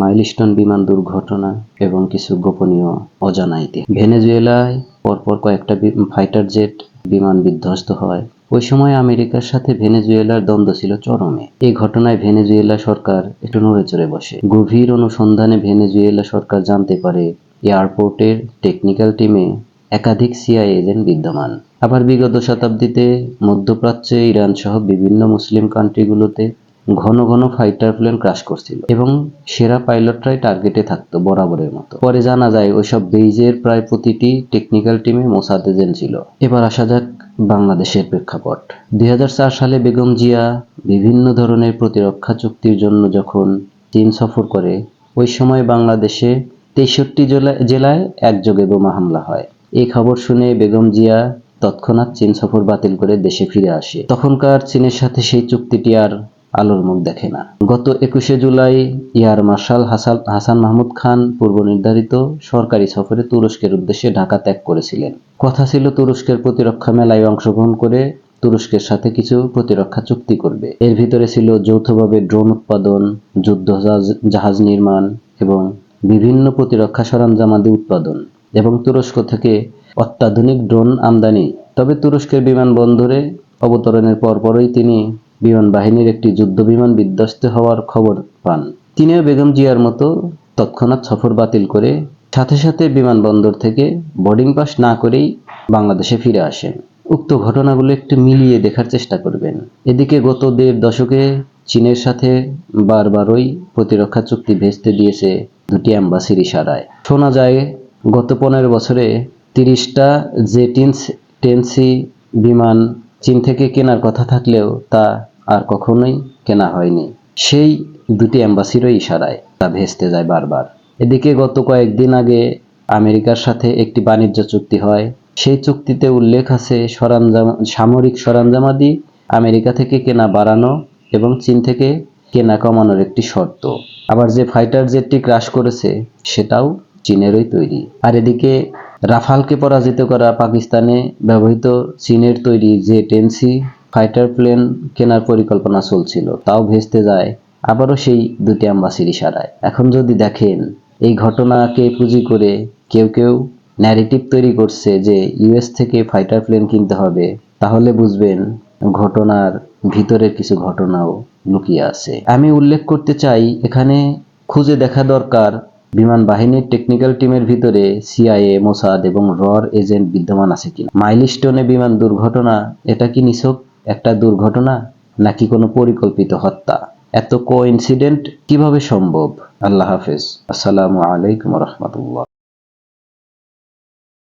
Milestone বিমান দুর্ঘটনা এবং কিছু গোপনীয় অজানা ইতিহাস ভেনেজুয়েলায় পরপর কয়েকটা ফাইটার জেট বিমান বিধ্বস্ত হয়। ওই সময় আমেরিকার সাথে ভেনেজুয়েলার দ্বন্দ্ব ছিল চরমে। এই ঘটনায় ভেনেজুয়েলা সরকার একটু নড়ে চড়ে বসে। গভীর অনুসন্ধানে ভেনেজুয়েলা সরকার জানতে পারে, এয়ারপোর্টের টেকনিক্যাল টিমে একাধিক সিআই এজেন্ট বিদ্যমান। আবার বিগত শতাব্দীতে মধ্যপ্রাচ্যে ইরান সহ বিভিন্ন মুসলিম কান্ট্রিগুলোতে ঘন ঘন ফাইটার প্লেন ক্রাশ করছিল এবং সেরা পাইলটরাই টার্গেটে থাকতো বরাবরের মতো। পরে জানা যায় ওইসব বেইজের প্রায় প্রতিটি টেকনিক্যাল টিমে মোসাদ এজেন্ট ছিল। এবার আসা যাক বাংলাদেশের প্রেক্ষাপট। দুই হাজার চার সালে বেগম জিয়া বিভিন্ন ধরনের প্রতিরক্ষা চুক্তির জন্য যখন চীন সফর করে, ওই সময় বাংলাদেশে তেষট্টি জেলায় একযোগে বোমা হামলা হয়। এই খবর শুনে বেগম জিয়া তৎক্ষণাৎ চীন সফর বাতিল করে দেশে ফিরে আসে। তখনকার চীনের সাথে সেই চুক্তিটি আর আলোর মুখ দেখে না। গত একুশে July air marshal Hasan Hasan Mahmud Khan পূর্ব নির্ধারিত সরকারি সফরে তুরস্কের উদ্দেশ্যে ঢাকা ত্যাগ করেছিলেন। কথা ছিল তুরস্কের প্রতিরক্ষা মেলায় অংশগ্রহণ করে তুরস্কের সাথে কিছু প্রতিরক্ষা চুক্তি করবে। এর ভিতরে ছিল যৌথভাবে ড্রোন উৎপাদন, যুদ্ধ জাহাজ- নির্মাণ এবং বিভিন্ন প্রতিরক্ষা সরঞ্জামাদি উৎপাদন এবং তুরস্ক থেকে অত্যাধুনিক ড্রোন আমদানি। তবে তুরস্কের বিমানবন্দরে অবতরণের পরপরই তিনি বিমান বাহিনীর একটি যুদ্ধ বিমান বিধ্বস্ত হওয়ার খবর পান। তিনিও বেগম জিয়ার মতো তৎক্ষণাৎ সফর বাতিল করে সাথে সাথে বিমানবন্দর থেকে বোর্ডিং পাস না করেই বাংলাদেশে ফিরে আসেন। উক্ত ঘটনাগুলো একটু মিলিয়ে দেখার চেষ্টা করবেন। এদিকে গত দেড় দশকে চীনের সাথে বারবারই প্রতিরক্ষা চুক্তি ভেস্তে দিয়েছে দুটি অ্যাম্বাসির ইশারায়। শোনা যায়, গত পনেরো বছরে তিরিশটা জেটিন্স টেনসি বিমান চীন থেকে কেনার কথা থাকলেও তা আর কখনোই কেনা হয়নি। সেই দুটি অ্যাম্বাসিরই ইশারায় তা ভেস্তে যায় বারবার। এদিকে গত কয়েকদিন আগে আমেরিকার সাথে একটি বাণিজ্য চুক্তি হয়। সেই চুক্তিতে উল্লেখ আছে সরঞ্জাম, সামরিক সরঞ্জামাদি আমেরিকা থেকে কেনা বাড়ানো এবং চীন থেকে কেনা কমানোর একটি শর্ত। আবার যে ফাইটার জেটটি ক্রাশ করেছে, সেটাও চীনেরই তৈরি। আর এদিকে রাফালকে পরাজিত করা পাকিস্তানে ব্যবহৃত চীনের তৈরি যে টেনসি ফাইটার প্লেন কেনার পরিকল্পনা চলছিল, তাও ভেস্তে যায় আবারও সেই দুটি অ্যাম্বাসির ইশারায়। এখন যদি দেখেন, এই ঘটনাকে পুঁজি করে কেউ কেউ ন্যারেটিভ তৈরি করছে যে ইউএস থেকে ফাইটার প্লেন কিনতে হবে, তাহলে বুঝবেন ঘটনার ভিতরের কিছু ঘটনাও লুকিয়ে আছে। আমি উল্লেখ করতে চাই, এখানে খুঁজে দেখা দরকার বিমান বাহিনীর টেকনিক্যাল টিমের ভিতরে সিআইএ মোসাদ এবং রর এজেন্ট বিদ্যমান আছে কিনা। মাইলস্টোনে বিমান দুর্ঘটনা, এটা কি নিছক? একটা দুর্ঘটনা নাকি কোনো পরিকল্পিত হত্যা? এত কো কীভাবে সম্ভব? আল্লাহ হাফেজ। আসসালামু আলাইকুম রহমতুল্লাহ।